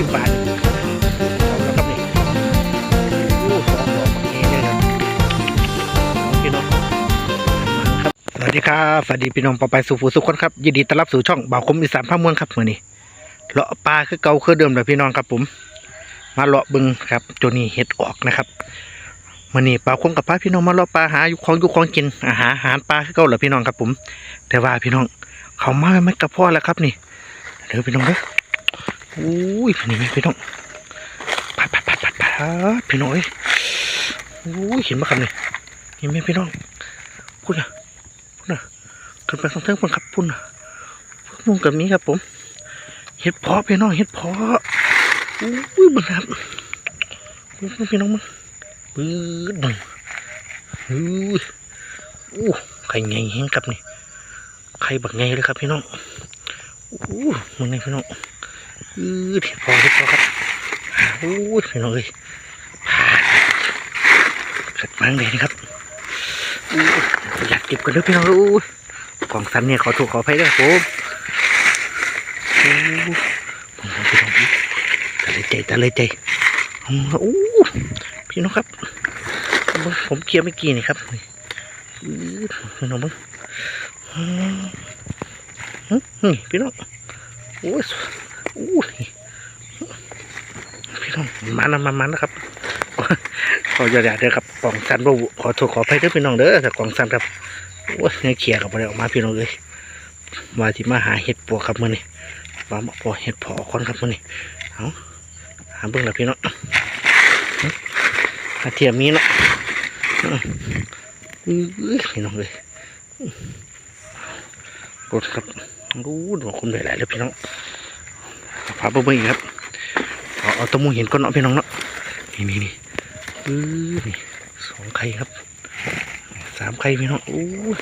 ยบาดเอาแล้วครับนี่โอ้สองดอกแบบนี้เลยนะเอาพี่น้องครับสวัสดีครับสวัสดีพี่น้องปอไปสู่ผู้สุขคนครับยินดีต้อนรับสู่ช่องบ่าวคมอีสานภาคเมืองครับมื่อนี้เลาะปลาคือเก่าคือเดิมเลยพี่น้องครับผม มาเลาะบึงครับจนนี่เห็ดออกนะครับมื่อนี้ปลาคมกับพาพี่น้องมาเลาะปลาหาอยู่ของอยู่ของกินอาหารอาหารปลาคือเก่าเหรอพี่น้องครับผม แต่ว่าพี่น้องเขามาไม่กระเพาะแล้วครับนี่เดี๋ยวพี่น้องเด้อ อุ้ยนี่ไหมพี่น้องปัดปัดปัดปัดปัดพี่น้องเอ้ยอุ้ยเห็นไหมครับนี่เห็นไหมพี่น้องพุ่นน่ะพุ่นน่ะขึ้นไปข้างเทิงพุ่นครับพุ่นน่ะมุ่งกับนี้ครับ ผม เห็ดเพาะพี่น้องเห็ดเพาะอุ้ยบังครับอุ้ยพี่น้องมึงปื๊ดบังอุ้ยอู้ไข่ไงเห็นครับนี่ไข่บักไงเลยครับพี่น้องอู้มึงไงพี่น้อง อือเห็ดพอเห็ดพอครับอู้พี่น้องเอ้ยเสร็จมังเลยนะครับอู้อยากเก็บกันด้วยพี่น้องอู้กล่องสันเนี่ยขอถูกขออภัยด้วยผมอู้ผมพี่น้องตะเลยใจตะเลยใจอู้พี่น้องครับ ผมเคี่ยวไม่กี่นี่ครับนี่พี่น้องมึงนี่พี่น้องโอ้ย อ้พี่น้องมันนะมันมันนะครับขออย่าเด้อครับกล่องสันบ่ขอโทษขออภัยเด้อพี่น้องเด้อแต่กล่องสันครับโอ้ยเนี่ยเขี่ยกับอะไรออกมาพี่น้องเลยมาที่มาหาเห็ดปวกครับมื่อนี้มาพอเห็ดพอคอนครับมื่อนี้เอาหาเบิ่งแล้วพี่น้องกระเทียมมีเนาะอือพี่น้องเลยรถครับรู้ดอกคุณหลายๆเลยพี่น้อง พาเบิ่งอีกครับเอาเอาตะมูเห็นก้อนเนาะพี่น้องเนาะนี่นี่นี่อือนี่สองไข่ครับสามไข่พี่น้องโอ้ย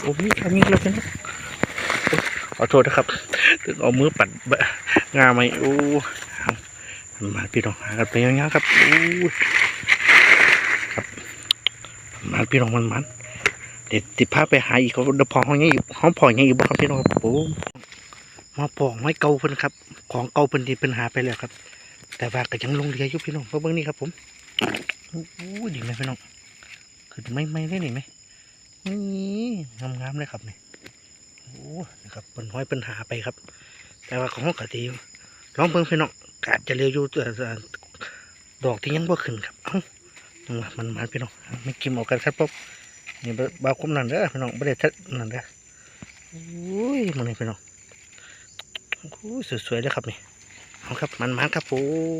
โอ้มีครับมีแล้วพี่น้องขอโทษนะครับถึงเอามือปัดบะงาไหมโอ้มาพี่น้องหากันไปยังไงครับโอ้ครับมาพี่น้องมันมันเดี๋ยวติดพาไปหาอีกเขาเดี๋ยวพอห้องนี้อีกห้องพออย่างนี้อีกบ่ครับพี่น้องครับผม มาปองไว้เก่าเพิ่นครับ ของเก่าเพิ่นที่เพิ่นหาไปแล้วครับ แต่ว่าก็ยังลงเรืออยู่พี่น้องเพราะเบิ่งนี่ครับผมโอ้ยดีไหมพี่น้องคือไม่ไม่ได้หนี่ไหมนี่งามๆเลยครับนี่โอ้นะครับเพิ่นห้อยเพิ่นหาไปครับ แต่ว่าของกะทีลองเบิ่งพี่น้องกาจจะเร็วอยู่ดอกที่ยังบ่ขึ้นครับเอ้ามันมันพี่น้องไม่กินออกกันครับปุ๊บนี่บาคุ้มนั่นเด้อพี่น้องไม่ได้ทัดนั่นเด้ออุ้ยมันนี่พี่น้อง สวยๆเลยครับนี่เอาครับมันมันครับผ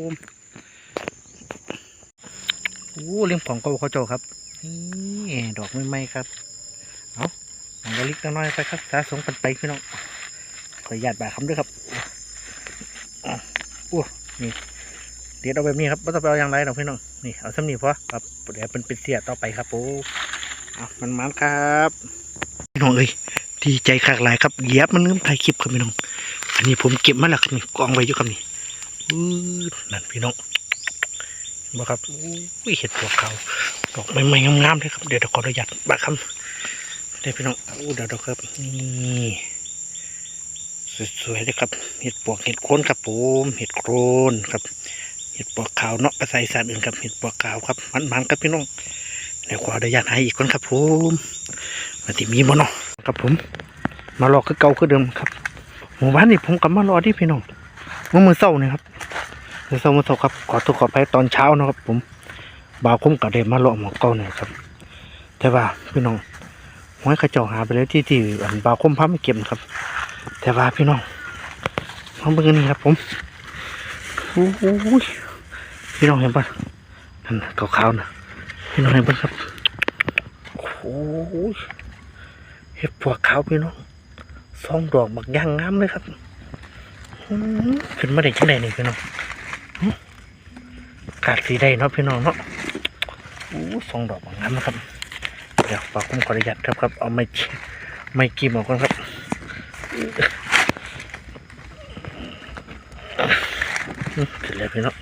มอู้เลี้ยงของเก่าเขาเจ้าครับนี่ดอกใหม่ๆครับเอาของกระลิกน้อยไปครับสาสงกันไปพี่น้องขออนุญาตบาคำด้วยครับอ้าวอู้นี่เดี๋ยวเอาแบบนี้ครับไม่ต้องไปเอาอย่างไรหรอกพี่น้องนี่เอาซ้ำนี่พอครับเดี๋ยวเป็นเป็นเสียต่อไปครับผมเอามันมันครับพี่น้องเอ้ยดีใจขากหลายครับเหยียบมันเริ่มถ่ายคลิปครับพี่น้อง อันนี้ผมเก็บมาแล้วครับนี่กองไว้อยู่ครับนี่อือนั่นพี่น้องบ่ครับอุ้ยเห็ดตัวเขาดอกใหม่ๆงามๆเลยครับเดี๋ยวขออนุญาตบักคำเดี๋ยวพี่น้องอู้เดี๋ยวเราครับนี่สวยๆเลยครับเห็ดปวกเห็ดโคนครับผมเห็ดโคนครับเห็ดปวกขาวเนาะภาษาอีสานอื่นครับเห็ดปวกขาวครับมันๆครับพี่น้องเดี๋ยวขออนุญาตให้อีกคนครับผมมาติมีบ่เนาะครับผม มารอคือเก่าคือเดิมครับ หมู่บ้านนี่ผมกลับมารอที่พี่น้องเมื่อมือเศร้านี่ครับมือเศร้ามือเศร้าครับขอโทษขอไปตอนเช้านะครับ ผมบ่าวคุ้มกับเดมารอหมอเก่าเนี่ยครับ แต่ว่าพี่น้องห้อยขจาหาไปแล้วที่ที่อันบ่าวคุ้มพับไม่เก็บครับ แต่ว่าพี่น้องมาเบิ่งอันนี่ครับ ผมโอ้โหพี่น้องเห็นปะนั่นขาวๆนะพี่น้องเห็นบ้างครับโอ้โหเห็ดปวกขาวพี่น้อง ซองดอกบักย่างงามเลยครับขึ้นมาได้จังไดนี่พี่น้องกาดสีได้เนาะพี่น้องเนาะโอ้ซองดอกบักงามนะครับ เดี๋ยวฝากผมขออนุญาตครับครับ เอาไม้ไม้กิมออกก่อนครับขึ้นแล้วพี่น้อง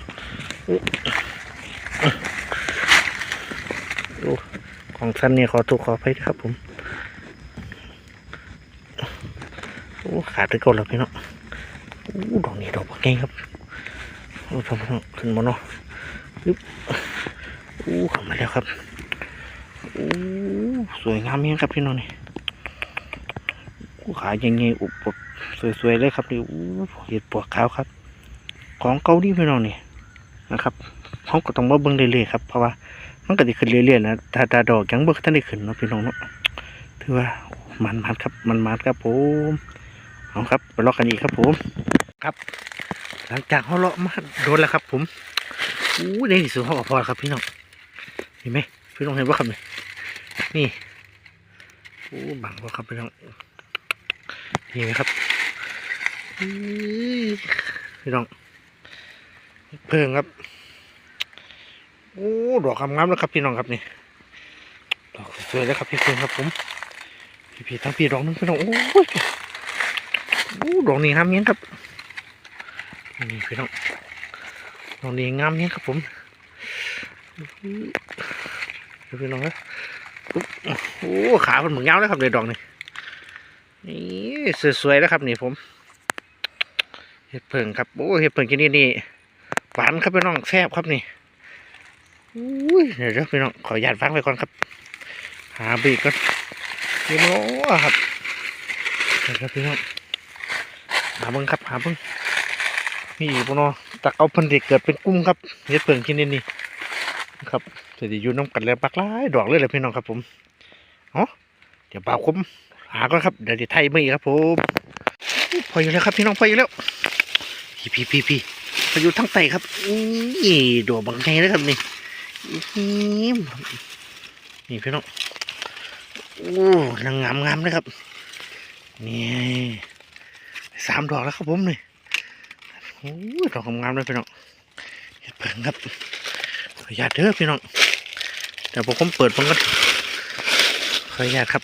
ของสั้นเนี่ยขอถูกขอไปครับผม โอ้ขาดไปก่อนแล้วพี่น้องอู้ดอกนี้ดอกบักเก่งครับโอ้ทำขึ้นมาเนาะปึ๊บอู้เข้ามาแล้วครับอู้สวยงามเงี้ยครับพี่น้องนี่อู้ขายังไงอุบดสวยๆเลยครับนี่อู้เห็ดปวกขาวครับ ของเกาหลีพี่น้องนี่นะครับเขาก็ต้องมาเบิ่งเรื่อยๆครับเพราะว่ามันก็จะขึ้นเรื่อยๆนะถ้าถ้าดอกยังเบิ่งท่านได้ขึ้นเนาะพี่น้องเนาะถือว่ามันมันครับมันมันครับผม เอาครับไปรอกันอีกครับผมครับ หลังจากเขาเลาะมาโดนแล้วครับ ผมอู้ในที่สุดเขาก็พอครับพี่น้องเห็นไหมพี่น้องเห็นว่าครับเนี่ยนี่อู้บังว่าครับพี่น้องนี่ไหมครับพี่น้องเพิ่งครับโอ้ดอกงามๆแล้วครับพี่น้องครับนี่ดอกสวยแล้วครับพี่เพิ่งครับผมพี่พี่ทั้งพี่ดอกนึงพี่น้องโอ้ย อ้ดอกนี้งามเงี้ยครับนี่พี่น้องดอกนี้งามเงี้ยครับผมดูพี่น้องนะปุ๊บโอ้ขาเป็นเหมือนเงาเลยครับเลยดอกนี่นี่สวยๆแล้วครับนี่ผมเห็ดเพิ่งครับโอ้เห็ดเพิ่งที่นี่นี่หวานครับพี่น้องแซ่บครับนี่อุ้ยเดี๋ยวเรียวพี่น้องขออนุญาตฟังไปก่อนครับ หาบีก่อนพี่น้องครับเดี๋ยวครับพี่น้องาเบิ้งครับหาเบิ้งนี่พี่น้องตะเอาพันเด็กเกิดเป็นกุ้งครับเฮ็ดเปิงที่นี่นี่ครับจะได้อยู่น้ำกันแล้วปักหลายดอกเลยเลยพี่น้องครับผมเอ๋อเดี๋ยวบ่าวคมหาก่อนครับเดี๋ยวจะไทยมืออีกครับผมพออยู่แล้วครับพี่น้องพออยู่แล้วพี่พี่พี่พี่ไปอยู่ทั้งไตครับนี่ดอกบางไงนะครับนี่นี่พี่น้องโอ้นางงามงามเลยครับนี่ สามดอกแล้วครับผมนี่โอ้ยดอกงามเลยพี่น้องเห็ดเผิงครับขออนุญาตเด้อพี่น้องเดี๋ยวผมเปิดผมกันขออนุญาตครับ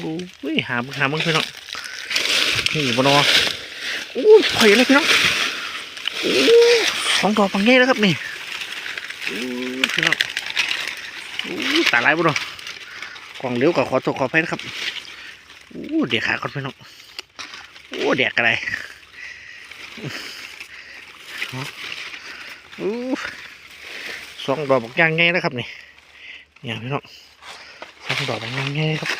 โอ้ยหามึงหามึงพี่น้องนี่บนอโอ้ยพอยเลยพี่น้องโอ้สองดอกบางแง่แล้วครับนี่อู้พี่น้องอู้ตาลายบุญกล่องเลี้ยวกับขอตัวขอไปนะครับอู้เดี๋ยวขาก่อนพี่น้อง โอ้เดี๋ยวอะไรอู้สองดอกบางอย่างแง่นะครับนี่เนี่ยพี่น้องสองดอกบางอย่างแง่ครับ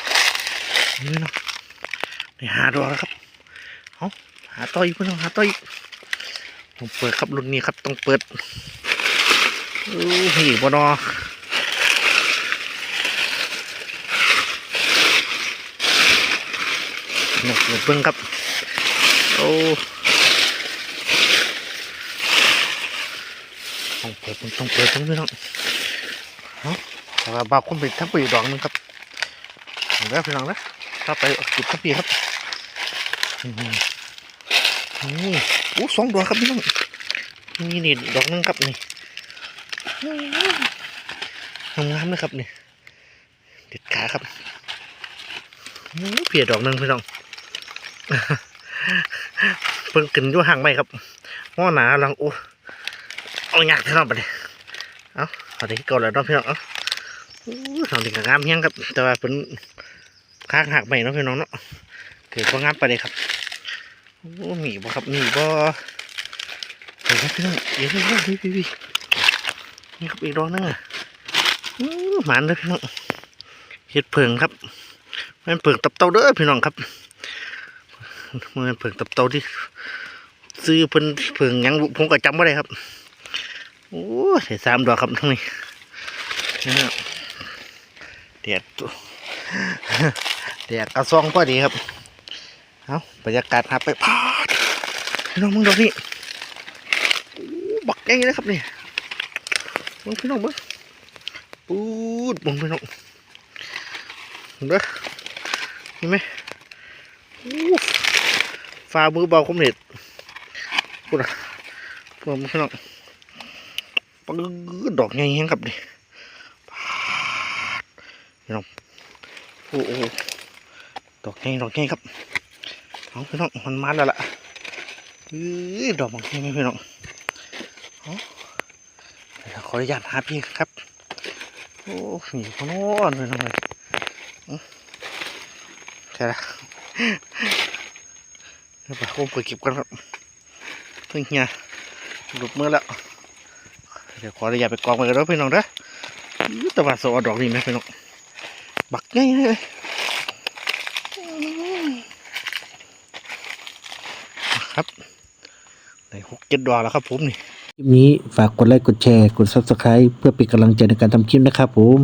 นี่น้องนี่หาดอกแล้วครับเอาหาต่ออีกพี่น้องหาต่ออีกผมเปิดครับรุ่นนี้ครับต้องเปิดอู้หีบนอหนกหนกเบิ้งครับ โอ้ต้องเปิดต้องเปิดต้องพี่น้องเนาะแต่ว่าบาวคนไปทั้งปีดอกหนึงครับเอาแล้วพี่น้องนะถ้าไปจุดทั้งปีครับอืมนี่อู้สองดอกครับพี่น้องนี่นี่ดอกนึงครับนี่งามๆนะครับนี่เด็ดขาครับอู้เพียดอกหนึงพี่น้อง เพิ่งกินอยู่ห่างไม่ครับง้อหนาลังโอ้เอาอยากพี่น้องไปเลยเอาเอาที่เก่าแล้วน้องพี่น้องเอาอู้ทำดีกับงามเฮียงครับ แต่ว่าเป็นข้างหักไม่เนาะพี่น้องเนาะเกิดว่างามไปเลยครับโอ้หนีบ่ครับหนีบ่เดี๋ยวนะพี่น้องเดี๋ยวนะพี่พี่พี่นี่ครับอีกดอกนึงอะหมานเลยพี่น้องเห็ดเผิงครับมันเผิงตับเต่าเด้อพี่น้องครับ มันเผิงตับเตาที่ ซื้อเพิ่นเผิงยังผมก็จำไม่ได้ครับ โอ้ยได้สามดอกครับทั้งนี้นี่ครับเดียดเดียดกระซองพอดีครับเอาบรรยากาศหาไปพาดพี่น้องมึงดอกนี้บักใหญ่เลยครับนี่มึงพี่น้องมึงปูดมึงพี่น้องเด้อเห็นไหม อู้ามือเบาคมเน็ดพูดอะพูดมึงพี่น้องปังดอกใหญ่แฮงครับนี่ปาดพี่น้องโอ้โหดอกใหญ่ดอกใหญ่ครับเอาพี่น้องมันมาแล้วล่ะเอ้ยดอกบางใหญ่ไหมพี่น้องขออนุญาตหาพี่ครับโอ้หนีพนอนเลยนะเลยใช่ละ เดี๋ยวไปโอ้ไปเก็บกันครับเพิ่งเฮียหลุดมือแล้ว เดี๋ยวขออนุญาตไปกองไปกันแล้วพี่น้องเด้ออื้อแต่ว่าโซเอดอกนี่ไหมพี่น้อง บักง่ายเลยครับในหกเจ็ดดอกแล้วครับผมนี่คลิปนี้ฝากกดไลค์กดแชร์ กด Subscribe เพื่อเป็นกำลังใจในการทำคลิปนะครับผม